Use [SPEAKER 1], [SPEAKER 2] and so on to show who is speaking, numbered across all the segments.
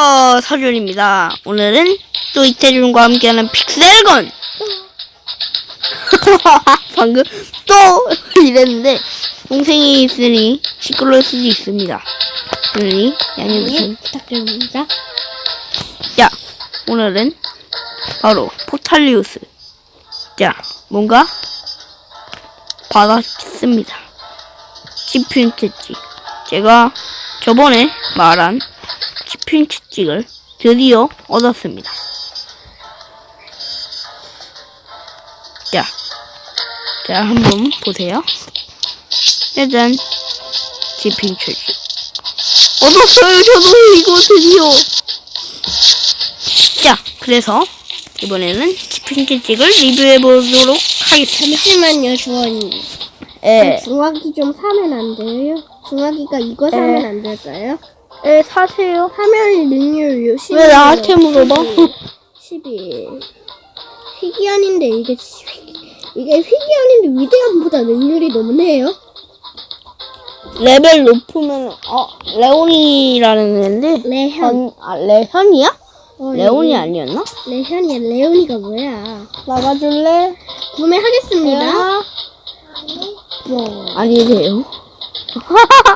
[SPEAKER 1] 어, 서준입니다. 오늘은 또 이태준과 함께하는 픽셀건! 방금 또 이랬는데, 동생이 있으니 시끄러울 수도 있습니다. 그러니 양해주세요.
[SPEAKER 2] 부탁드립니다.
[SPEAKER 1] 자, 오늘은 바로 포탈리우스. 자, 뭔가 받았습니다. 채찍. 제가 저번에 말한 치킨 채찍을 드디어 얻었습니다. 자, 자 한번 보세요. 짜잔, 치킨 채찍. 얻었어요, 저도 이거 드디어. 자, 그래서 이번에는 치킨 채찍을 리뷰해 보도록 하겠습니다.
[SPEAKER 2] 잠시만요, 주원님.
[SPEAKER 1] 예,
[SPEAKER 2] 중화기 좀 사면 안 돼요? 중화기가 이거 사면 안 될까요?
[SPEAKER 1] 예, 사세요.
[SPEAKER 2] 화면 능률 10.
[SPEAKER 1] 왜 나한테 물어봐?
[SPEAKER 2] 12. 희귀한인데 이게 휘- 이게 희귀한인데 위대한보다 능률이 높네요.
[SPEAKER 1] 레벨 높으면 어 레온이라는 애인데
[SPEAKER 2] 레현.
[SPEAKER 1] 현, 아 레현이야?
[SPEAKER 2] 어,
[SPEAKER 1] 레온이
[SPEAKER 2] 레-
[SPEAKER 1] 아니었나?
[SPEAKER 2] 레현이야. 레온이가 뭐야?
[SPEAKER 1] 나가줄래?
[SPEAKER 2] 구매하겠습니다. 뭐
[SPEAKER 1] 아니래요.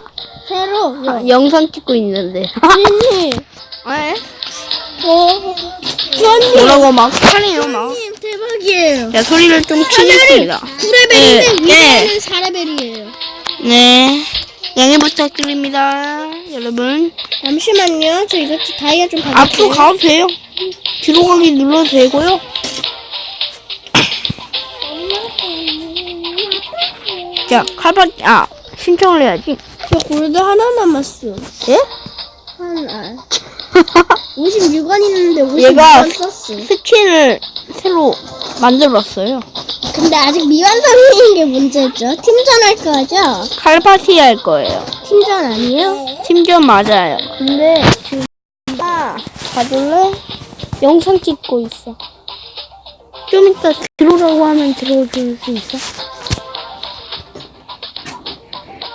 [SPEAKER 2] 새로
[SPEAKER 1] 아, 영상 찍고 있는데.
[SPEAKER 2] 주원님.
[SPEAKER 1] 에?
[SPEAKER 2] 어. 주원님.
[SPEAKER 1] 뭐라고 막 하네요 막.
[SPEAKER 2] 주원님 대박이에요.
[SPEAKER 1] 자 소리를 좀 키겠습니다.
[SPEAKER 2] 9레벨인데
[SPEAKER 1] 네,
[SPEAKER 2] 위대한은 4레벨이에요.
[SPEAKER 1] 네. 양해 부탁드립니다, 여러분.
[SPEAKER 2] 잠시만요. 저 이거 다이아 좀 받을게요.
[SPEAKER 1] 앞으로 가도 돼요. 뒤로 가기 눌러도 되고요. 자, 칼바, 아, 신청을 해야지.
[SPEAKER 2] 저 골드 하나 남았어.
[SPEAKER 1] 예?
[SPEAKER 2] 하나. 56원 있는데 56원
[SPEAKER 1] 얘가
[SPEAKER 2] 썼어.
[SPEAKER 1] 스킨을 새로 만들었어요.
[SPEAKER 2] 근데 아직 미완성인 게 문제죠. 팀전 할 거죠?
[SPEAKER 1] 칼파티 할 거예요.
[SPEAKER 2] 팀전 아니에요?
[SPEAKER 1] 팀전 맞아요. 근데 지금 아, 봐줄래? 영상 찍고 있어. 좀 이따 들어오라고 하면 들어줄 수 있어?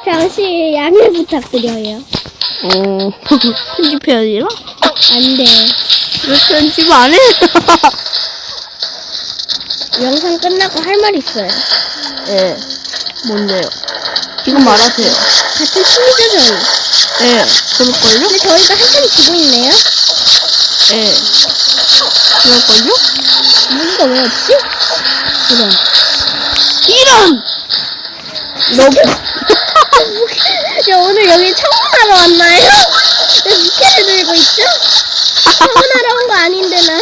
[SPEAKER 2] 잠시 양해 부탁드려요.
[SPEAKER 1] 어, 편집해야 되나?
[SPEAKER 2] 안 돼.
[SPEAKER 1] 왜 편집 안 해?
[SPEAKER 2] 영상 끝나고 할 말 있어요.
[SPEAKER 1] 예. 뭔데요? 지금 말하세요.
[SPEAKER 2] 같은 팀이죠, 저희.
[SPEAKER 1] 예. 그럴걸요?
[SPEAKER 2] 근데 저희가 한참 지고 있네요.
[SPEAKER 1] 예. 그럴걸요?
[SPEAKER 2] 무기가 왜 없지?
[SPEAKER 1] 이런. 이런! 너,
[SPEAKER 2] 저 오늘 여기 청문하러 왔나요? 왜 무게를 들고 있죠? 청문하러 온 거 아닌데 난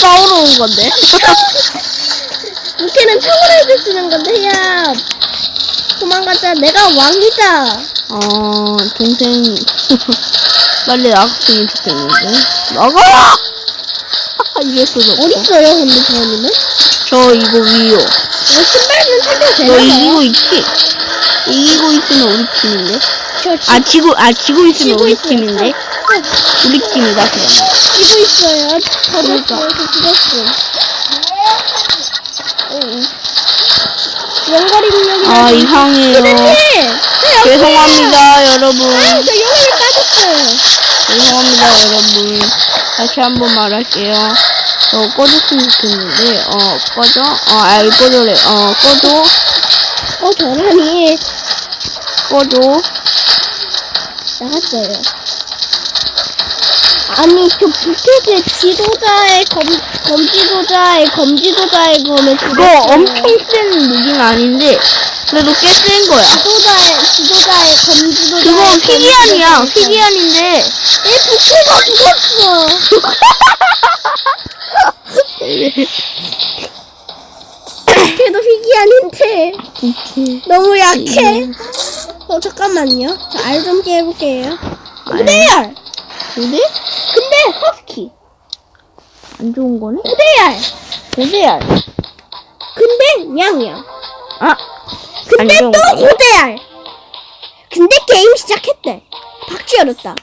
[SPEAKER 1] 싸우러 온 건데?
[SPEAKER 2] 무게는 청문할 때 쓰는 건데 야 도망가자 내가 왕이다
[SPEAKER 1] 어, 동생. 빨리 나갔으면 좋겠는데. 나가! 수도 없고.
[SPEAKER 2] 어딨어요 근데 저님은?
[SPEAKER 1] 저 이거 위요.
[SPEAKER 2] 어, 신발은 살려도
[SPEAKER 1] 너
[SPEAKER 2] 되나요?
[SPEAKER 1] 이기고 있지? 이기고 있으면 우리 팀인데?
[SPEAKER 2] 저 지,
[SPEAKER 1] 아, 지고, 아, 지고 있으면
[SPEAKER 2] 지고
[SPEAKER 1] 우리
[SPEAKER 2] 있어요.
[SPEAKER 1] 팀인데? 우리 팀이다, 그러면.
[SPEAKER 2] 지고 있어요
[SPEAKER 1] 그러니까.
[SPEAKER 2] 저도 저 죽었어 원거리 공격이라
[SPEAKER 1] 아, 이상해요. 죄송합니다, 여러분.
[SPEAKER 2] 아, 저 영혼이 빠졌어요
[SPEAKER 1] 죄송합니다, 여러분. 다시 한번 말할게요. 어, 꺼졌으면 좋겠는데, 어, 꺼져? 어, 아, 이 꺼져래. 어, 꺼줘.
[SPEAKER 2] 어 저라니
[SPEAKER 1] 꺼줘.
[SPEAKER 2] 나갔어요. 아니 그 부캐의 지도자의 검 검지도자의 검지도자의 검에
[SPEAKER 1] 그거 엄청 센 무기는 아닌데, 그래도 꽤 센 거야.
[SPEAKER 2] 지도자의 지도자의 검지도자의
[SPEAKER 1] 그거 휘기안이야.
[SPEAKER 2] 검지도자의 검-
[SPEAKER 1] 휘기안인데,
[SPEAKER 2] 내 부캐가 죽었어. 부캐도 휘기안인데 너무 약해. 어 잠깐만요. 저알좀 깨볼게요. 우대열.
[SPEAKER 1] 근데?
[SPEAKER 2] 근데 허스키.
[SPEAKER 1] 안 좋은 거네?
[SPEAKER 2] 우대열.
[SPEAKER 1] 고대알.
[SPEAKER 2] 근데 냥냥.
[SPEAKER 1] 아,
[SPEAKER 2] 근데 또
[SPEAKER 1] 거네?
[SPEAKER 2] 고대알. 근데 게임 시작했대. 박쥐 열었다.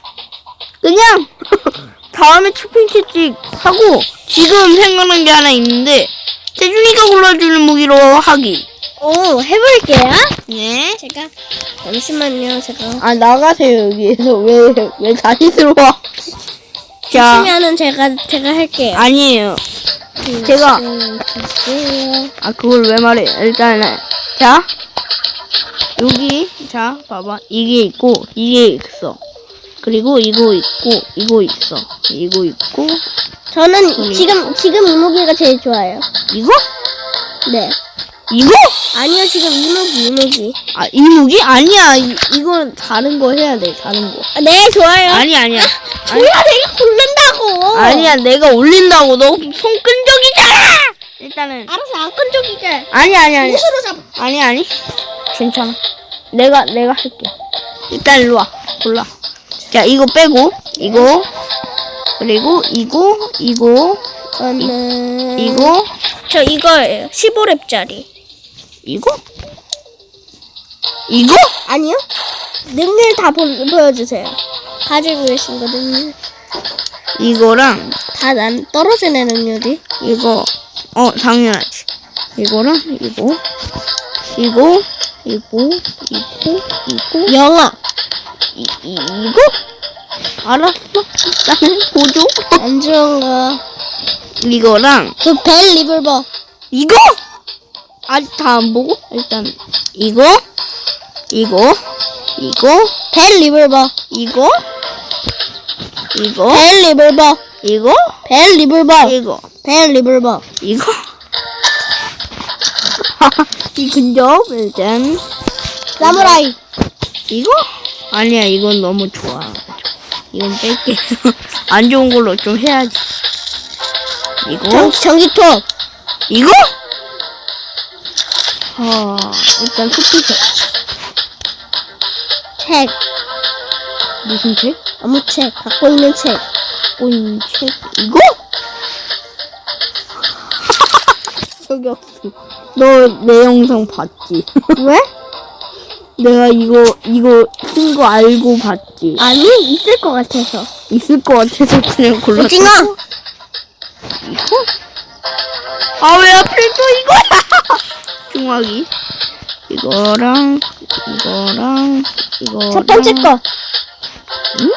[SPEAKER 1] 그냥, 다음에 치킨 채찍 하고, 지금 생각난 게 하나 있는데, 세준이가 골라주는 무기로 하기.
[SPEAKER 2] 오 해볼게요.
[SPEAKER 1] 네.
[SPEAKER 2] 제가 잠시만요, 제가.
[SPEAKER 1] 아 나가세요 여기에서 왜 왜 다시 들어와? 자
[SPEAKER 2] 시면은 제가 제가 할게요.
[SPEAKER 1] 아니에요. 제가
[SPEAKER 2] 음, 글쎄요.
[SPEAKER 1] 아 그걸 왜 말해? 일단은 자 여기 자 봐봐 이게 있고 이게 있어. 그리고 이거 있고 이거 있어. 이거 있고
[SPEAKER 2] 저는 지금 지금 이무기가 제일 좋아요.
[SPEAKER 1] 이거
[SPEAKER 2] 네.
[SPEAKER 1] 이거
[SPEAKER 2] 아니요, 지금 이무기 이무기.
[SPEAKER 1] 아 이무기 아니야 이, 이건 다른 거 해야 돼 다른 거.
[SPEAKER 2] 아, 네, 좋아요.
[SPEAKER 1] 아니 아니야. 아니,
[SPEAKER 2] 뭐야, 내가 고른다고.
[SPEAKER 1] 아니야 내가 올린다고 너 손 끈적이잖아. 일단은
[SPEAKER 2] 알아서 안 끈적이게.
[SPEAKER 1] 아니 아니 아니
[SPEAKER 2] 옷으로 잡.
[SPEAKER 1] 아니 아니 괜찮아. 내가 내가 할게. 일단 일로 와 골라. 자 이거 빼고 이거 그리고 이거 이거
[SPEAKER 2] 저는
[SPEAKER 1] 이거
[SPEAKER 2] 저 이거예요. 15렙짜리.
[SPEAKER 1] 이거 이거
[SPEAKER 2] 아니요? 능률 다 보, 보여주세요. 가지고 계신 거 능률.
[SPEAKER 1] 이거랑
[SPEAKER 2] 다 난 떨어지네 능률이.
[SPEAKER 1] 이거 어 당연하지. 이거랑 이거 이거 이거 이거 이거
[SPEAKER 2] 영아.
[SPEAKER 1] 이, 이 이거 알았어. 일단은 보조
[SPEAKER 2] 안 좋은 거.
[SPEAKER 1] 이거랑
[SPEAKER 2] 그벨 리블버.
[SPEAKER 1] 이거 아직 다 안 보고 일단 이거 이거 이거
[SPEAKER 2] 벨 리블버.
[SPEAKER 1] 이거 이거
[SPEAKER 2] 벨 리블버.
[SPEAKER 1] 이거
[SPEAKER 2] 벨 리블버.
[SPEAKER 1] 이거
[SPEAKER 2] 벨 리블버.
[SPEAKER 1] 이거 이 근접 일단
[SPEAKER 2] 사무라이.
[SPEAKER 1] 이거 아니야 이건 너무 좋아 이건 뺄게 안 좋은 걸로 좀 해야지 이거
[SPEAKER 2] 전, 전기톱.
[SPEAKER 1] 이거 아 일단 스피커
[SPEAKER 2] 책.
[SPEAKER 1] 무슨 책?
[SPEAKER 2] 아무 책. 갖고 있는 책.
[SPEAKER 1] 꼬인 책 이거? 저기 없어. 너내 영상 봤지?
[SPEAKER 2] 왜?
[SPEAKER 1] 내가 이거 이거 쓴 거 알고 봤지?
[SPEAKER 2] 아니 있을 것 같아서.
[SPEAKER 1] 있을 것 같아서 그냥 골랐어.
[SPEAKER 2] 오징어.
[SPEAKER 1] 이거? 아왜 하필 또 이거야? 중화기. 이거랑 이거랑 이거.
[SPEAKER 2] 첫 번째 거.
[SPEAKER 1] 응?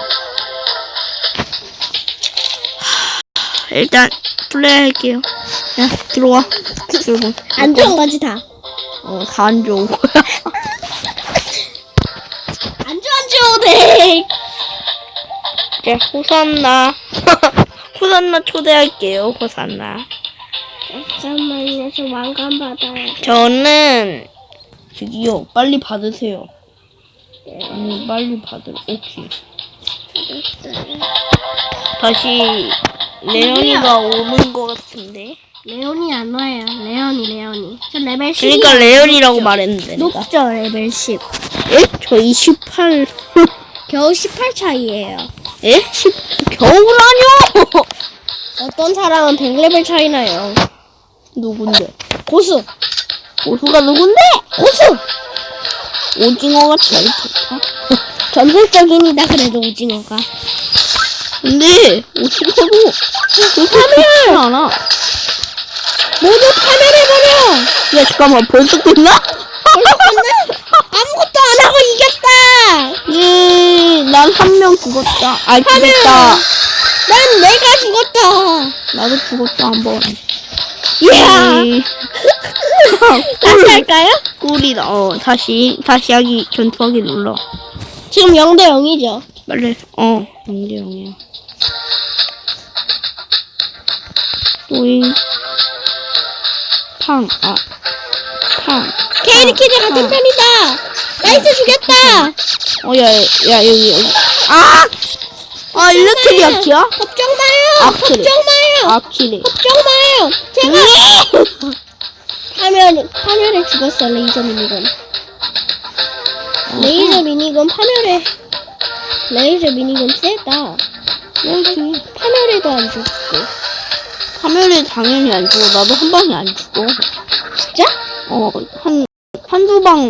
[SPEAKER 1] 일단 플레이할게요. 야 들어와. 들고.
[SPEAKER 2] 안 좋은 거지 다.
[SPEAKER 1] 어, 다 안 좋은 거야.
[SPEAKER 2] 안 좋아 안 좋아 네.
[SPEAKER 1] 이제 호산나. 호산나 초대할게요. 호산나.
[SPEAKER 2] 잠깐만요. 저 왕관 받아요.
[SPEAKER 1] 저는 저기요 빨리 받으세요. 아니 빨리 받으. 오케이. 다시 레온이가 오는 것 같은데.
[SPEAKER 2] 레온이 안 와요. 레온이 레온이. 저 레벨 10.
[SPEAKER 1] 그러니까 레온이라고 말했는데. 내가.
[SPEAKER 2] 높죠 레벨 10.
[SPEAKER 1] 에? 저 28.
[SPEAKER 2] 겨우 18 차이예요.
[SPEAKER 1] 에? 10 겨울아뇨?
[SPEAKER 2] 어떤 사람은 100레벨 차이 나요.
[SPEAKER 1] 누군데?
[SPEAKER 2] 고수.
[SPEAKER 1] 고수가 누군데?
[SPEAKER 2] 고수.
[SPEAKER 1] 오징어가 제일 좋다.
[SPEAKER 2] 전설적인이다 그래도 오징어가.
[SPEAKER 1] 근데 오징어도 그렇게 좋진 않아.
[SPEAKER 2] 모두 파멸해버려.
[SPEAKER 1] 야 잠깐만 벌써 끝나?
[SPEAKER 2] 벌써 끝나? 아무것도 안 하고 이겼다.
[SPEAKER 1] 예, 난한 명 죽었다. 아 죽었다.
[SPEAKER 2] 난 내가 죽었다.
[SPEAKER 1] 나도 죽었다 한 번.
[SPEAKER 2] 이야.
[SPEAKER 1] 예.
[SPEAKER 2] 다시 할까요?
[SPEAKER 1] 꿀이다. 어 다시 다시 하기 전투하기 눌러.
[SPEAKER 2] 지금 0대 0이죠.
[SPEAKER 1] 빨리. 어 영대 영이야. 또이 팡. 아 팡.
[SPEAKER 2] 케이리 키즈 같은
[SPEAKER 1] 어.
[SPEAKER 2] 편이다. 나이스 죽였다.
[SPEAKER 1] 어 야 야 여기 여기. 아! 아 일렉트리 아키야?
[SPEAKER 2] 걱정 마요. 걱정 마요.
[SPEAKER 1] 아키래.
[SPEAKER 2] 걱정 마요. 제가 파멸 파멸에 죽었어 레이저 미니건. 레이저 미니건 파멸에 레이저 미니건 세다.
[SPEAKER 1] 여기.
[SPEAKER 2] 파멸에도 안 죽고.
[SPEAKER 1] 화면에 당연히 안 죽어. 나도 한 방에 안 죽어.
[SPEAKER 2] 진짜?
[SPEAKER 1] 어, 한, 한두 방,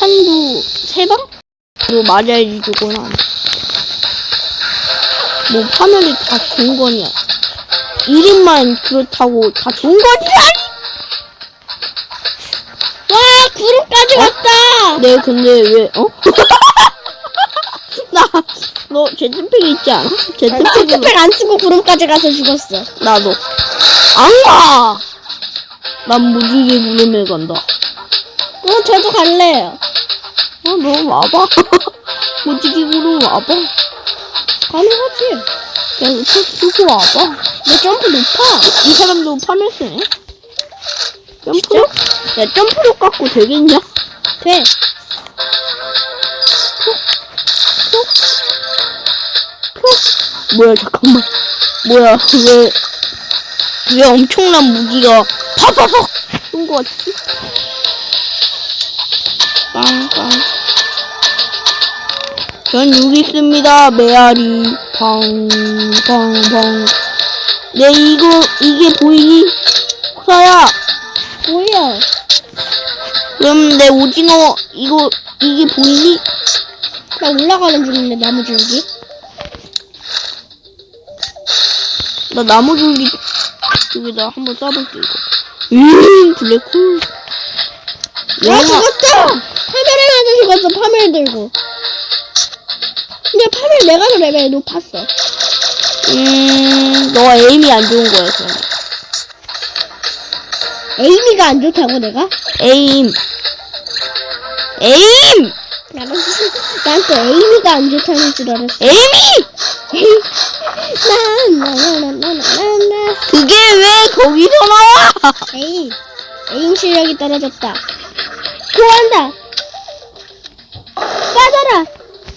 [SPEAKER 1] 한두, 세 방? 로 맞아야지 난. 뭐, 화면이 다 좋은 거냐. 1인만 그렇다고 다 좋은 거지?
[SPEAKER 2] 와 구름까지 왔다.
[SPEAKER 1] 네, 근데 왜, 어? 나, 너 제트팩 있지 않아? 제트팩으로.
[SPEAKER 2] 제트팩 안 쓰고 구름까지 가서 죽었어.
[SPEAKER 1] 나도. 안 가! 난 무지개 구름에 간다.
[SPEAKER 2] 어, 저도 갈래요.
[SPEAKER 1] 어, 너 와봐. 무지개 구름 와봐.
[SPEAKER 2] 가능하지.
[SPEAKER 1] 야, 이거 쓰고 와봐.
[SPEAKER 2] 내 점프 높아.
[SPEAKER 1] 이 사람도 파멸 쓰네? 점프로? 야, 점프로 깎고 되겠냐?
[SPEAKER 2] 돼.
[SPEAKER 1] 뭐야, 잠깐만. 뭐야, 왜, 왜 엄청난 무기가 파파팍! 쏜거 같지? 빵빵. 전 여기 있습니다, 메아리. 방, 방, 방. 네, 이거, 이게 보이니? 사야!
[SPEAKER 2] 뭐야?
[SPEAKER 1] 그럼 내 오징어, 이거, 이게 보이니?
[SPEAKER 2] 나 올라가는 중인데 나무 줄기.
[SPEAKER 1] 나 나무 줄기 쪽에다 한번 쏴볼게, 이거. 음, 블랙홀.
[SPEAKER 2] 아
[SPEAKER 1] 영화,
[SPEAKER 2] 죽었어. 파멸을 가서 죽었어. 파멸 들고. 근데 파멸 내가 더 레벨 높았어.
[SPEAKER 1] 음, 너가 에임이 안 좋은 거야, 그럼.
[SPEAKER 2] 에이미가 안 좋다고 내가?
[SPEAKER 1] 에임. 에임!
[SPEAKER 2] 난또 에이미가 안 좋다는 줄 알았어.
[SPEAKER 1] 그게 왜 거기서 나와?
[SPEAKER 2] 에이, 에임 실력이 떨어졌다. 좋아한다. 빠져라,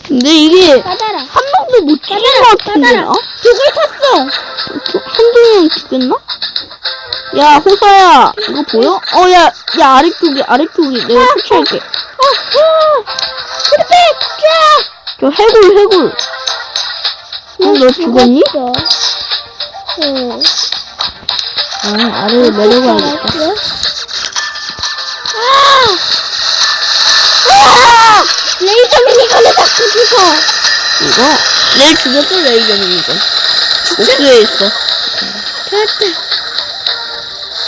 [SPEAKER 1] 근데 이게
[SPEAKER 2] 빠져라.
[SPEAKER 1] 한 명도 못 죽인 것 같은데,
[SPEAKER 2] 빠져라.
[SPEAKER 1] 어?
[SPEAKER 2] 죽을 탔어.
[SPEAKER 1] 한두 명 죽였나? 야, 호사야, 이거 보여? 어, 야, 야, 아래쪽에, 아래쪽에. 내가 터치할게.
[SPEAKER 2] 어, 어. 쫙.
[SPEAKER 1] 저 해골, 해골. 어, 너 죽었니?
[SPEAKER 2] 죽었어. 어.
[SPEAKER 1] 아, 아래로 내려가야겠다.
[SPEAKER 2] 아! 아! 레이저 미니건을 자꾸 죽어.
[SPEAKER 1] 이거? 내일 죽였어, 레이저님, 이거. 복수해 있어.
[SPEAKER 2] 됐다.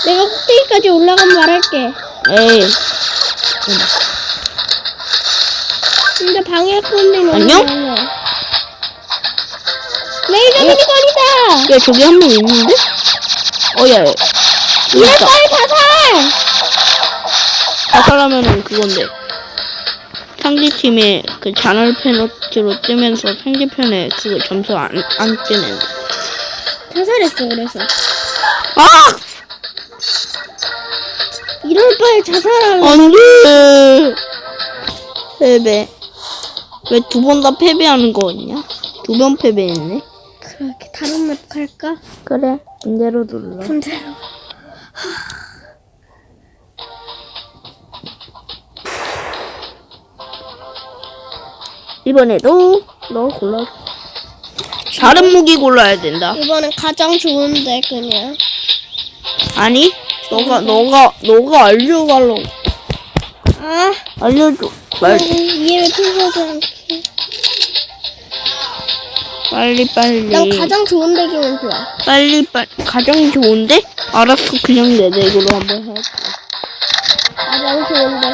[SPEAKER 2] 내가 꼭대기까지 올라가면 말할게.
[SPEAKER 1] 에이.
[SPEAKER 2] 근데 방해꾼들이 너무
[SPEAKER 1] 안녕?
[SPEAKER 2] 많아. 레이저 미니건이다!
[SPEAKER 1] 야, 저기 한 명 있는데? 어, 야, 야. 여기
[SPEAKER 2] 이럴
[SPEAKER 1] 있다.
[SPEAKER 2] 빨리 자살!
[SPEAKER 1] 자살하면은 그건데. 상대팀에 그 잔월 페널티로 뜨면서 상대편에 그거 점수 안, 안 뜨는데.
[SPEAKER 2] 자살했어, 그래서.
[SPEAKER 1] 아!
[SPEAKER 2] 이럴 바에 자살하면
[SPEAKER 1] 안 돼! 패배. 왜 두 번 다 패배하는 거였냐? 두 번 패배했네?
[SPEAKER 2] 그렇게 다른 맵 갈까?
[SPEAKER 1] 그래. 이대로 눌러.
[SPEAKER 2] 군대로.
[SPEAKER 1] 이번에도 너 골라. 다른 무기 골라야 된다.
[SPEAKER 2] 이번엔 가장 좋은데, 그냥.
[SPEAKER 1] 아니, 너가, 너가, 너가 알려달라고.
[SPEAKER 2] 아,
[SPEAKER 1] 알려줘. 빨리,
[SPEAKER 2] 음, 이해를 풀어서 않게.
[SPEAKER 1] 빨리, 빨리.
[SPEAKER 2] 난 가장 좋은 대기면 좋아.
[SPEAKER 1] 빨리, 빨리. 가장 좋은데? 알았어. 그냥 내 덱으로 한번 해.
[SPEAKER 2] 가장 좋은데.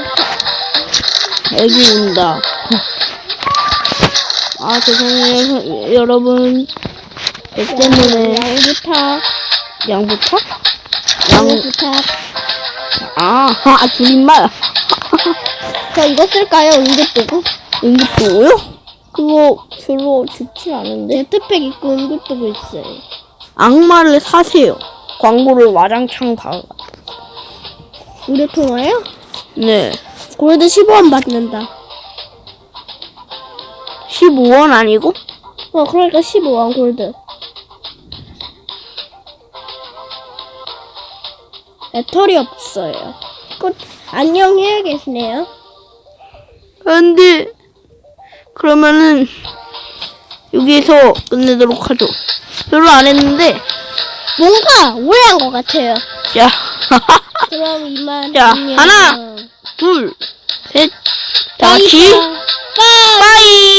[SPEAKER 1] 애기 운다. 아, 죄송해요, 여러분. 애 때문에
[SPEAKER 2] 양 부탁.
[SPEAKER 1] 양부터? 양,
[SPEAKER 2] 양부탁.
[SPEAKER 1] 아, 아, 줄임말.
[SPEAKER 2] 저 이거 쓸까요? 응급도구?
[SPEAKER 1] 응급도요? 그거 별로 좋지 않은데?
[SPEAKER 2] 제트팩 있고 응급도구 있어요.
[SPEAKER 1] 악마를 사세요. 광고를 와장창 가.
[SPEAKER 2] 우리 통화요?
[SPEAKER 1] 네.
[SPEAKER 2] 골드 15원 받는다.
[SPEAKER 1] 15원 아니고?
[SPEAKER 2] 어, 그러니까 15원 골드. 배터리 없어요. 곧 안녕 해야겠네요.
[SPEAKER 1] 안 돼. 그러면은, 여기서 끝내도록 하죠. 별로 안 했는데,
[SPEAKER 2] 뭔가 오해한 것 같아요.
[SPEAKER 1] 자,
[SPEAKER 2] 그럼 이만.
[SPEAKER 1] 자,
[SPEAKER 2] 안녕.
[SPEAKER 1] 하나, 둘, 셋, 다. 같이,
[SPEAKER 2] 빠이.
[SPEAKER 1] 빠이!